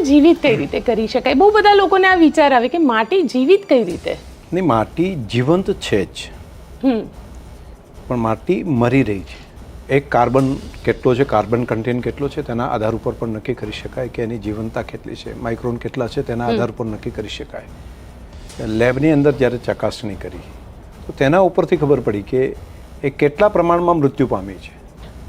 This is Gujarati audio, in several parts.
જીવિત કઈ રીતે કરી શકાય? બહુ બધા લોકોને આ વિચાર આવે કે માટી જીવિત કઈ રીતે? ને માટી જીવંત છે જ. પણ માટી મરી રહી છે. એક કાર્બન કેટલો છે કાર્બન કન્ટેન્ટ કેટલો છે તેના આધાર ઉપર પણ નક્કી કરી શકાય કે એની જીવનતા કેટલી છે. માઇક્રોન કેટલા છે તેના આધાર પર નક્કી કરી શકાય. લેબની અંદર જ્યારે ચકાસણી કરી તો તેના ઉપરથી ખબર પડી કે એ કેટલા પ્રમાણમાં મૃત્યુ પામી છે.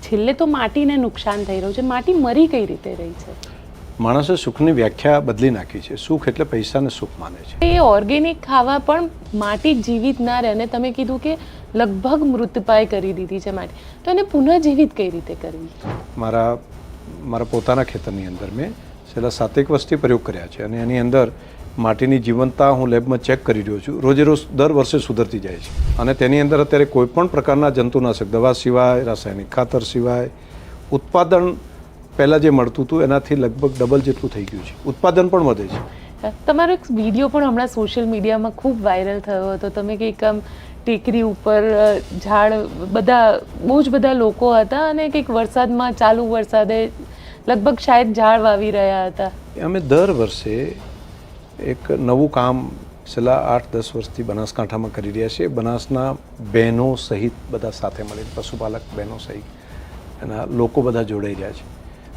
છેલ્લે તો માટીને નુકસાન થઈ રહ્યું છે. માટી મરી કઈ રીતે રહી છે? માણસે સુખની વ્યાખ્યા બદલી નાખી છે. સુખ એટલે પૈસાને સુખ માને છે. એ ઓર્ગેનિક ખાવા પણ માટી જીવિત ના રહે અને તમે કીધું કે લગભગ મૃતપાય કરી દીધી છે માટી. તો એને પુનઃજીવિત કઈ રીતે કરવી? મારા મારા પોતાના ખેતરની અંદર મેં છેલ્લા સાતેક વર્ષથી પ્રયોગ કર્યા છે અને એની અંદર માટીની જીવંતતા હું લેબમાં ચેક કરી રહ્યો છું. રોજે રોજ દર વર્ષે સુધરતી જાય છે. અને તેની અંદર અત્યારે કોઈપણ પ્રકારના જંતુનાશક દવા સિવાય રાસાયણિક ખાતર સિવાય ઉત્પાદન પહેલાં જે મળતું હતું એનાથી લગભગ ડબલ જેટલું થઈ ગયું છે. ઉત્પાદન પણ વધે છે. તમારો એક વીડિયો પણ હમણાં સોશિયલ મીડિયામાં ખૂબ વાયરલ થયો હતો. તમે કંઈક આમ ટેકરી ઉપર ઝાડ બધા બહુ જ બધા લોકો હતા અને કંઈક વરસાદમાં ચાલુ વરસાદે લગભગ શાયદ ઝાડ વાવી રહ્યા હતા. અમે દર વર્ષે એક નવું કામ છેલ્લા આઠ દસ વર્ષથી બનાસકાંઠામાં કરી રહ્યા છીએ. બનાસના બહેનો સહિત બધા સાથે મળીને પશુપાલક બહેનો સહિત એના લોકો બધા જોડાઈ રહ્યા છે.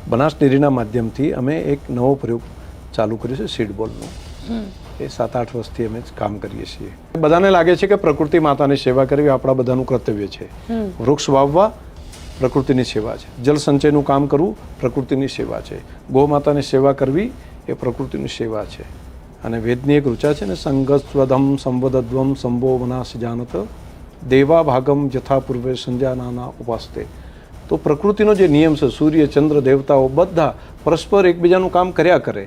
બનાસ ડેરીના માધ્યમથી અમે એક નવો પ્રયોગ ચાલુ કર્યો છે સીડ બોલનો એ સાત આઠ વર્ષથી અમે કામ કરીએ છીએ. બધાને લાગે છે કે પ્રકૃતિ માતાની સેવા કરવી આપણા બધાનું કર્તવ્ય છે. વૃક્ષ વાવવા પ્રકૃતિની સેવા છે. જલ સંચયનું કામ કરવું પ્રકૃતિની સેવા છે. ગૌમાતાની સેવા કરવી એ પ્રકૃતિની સેવા છે. અને વેદની એક ઋચા છે ને સંગસ્વધમ સંવદધ્વમ સંભો વનાશ જાનત દેવા ભાગમ જથા પૂર્વે સંજાનાના ઉપાસતે. તો પ્રકૃતિનો જે નિયમ છે સૂર્ય ચંદ્ર દેવતાઓ બધા પરસ્પર એકબીજાનું કામ કર્યા કરે.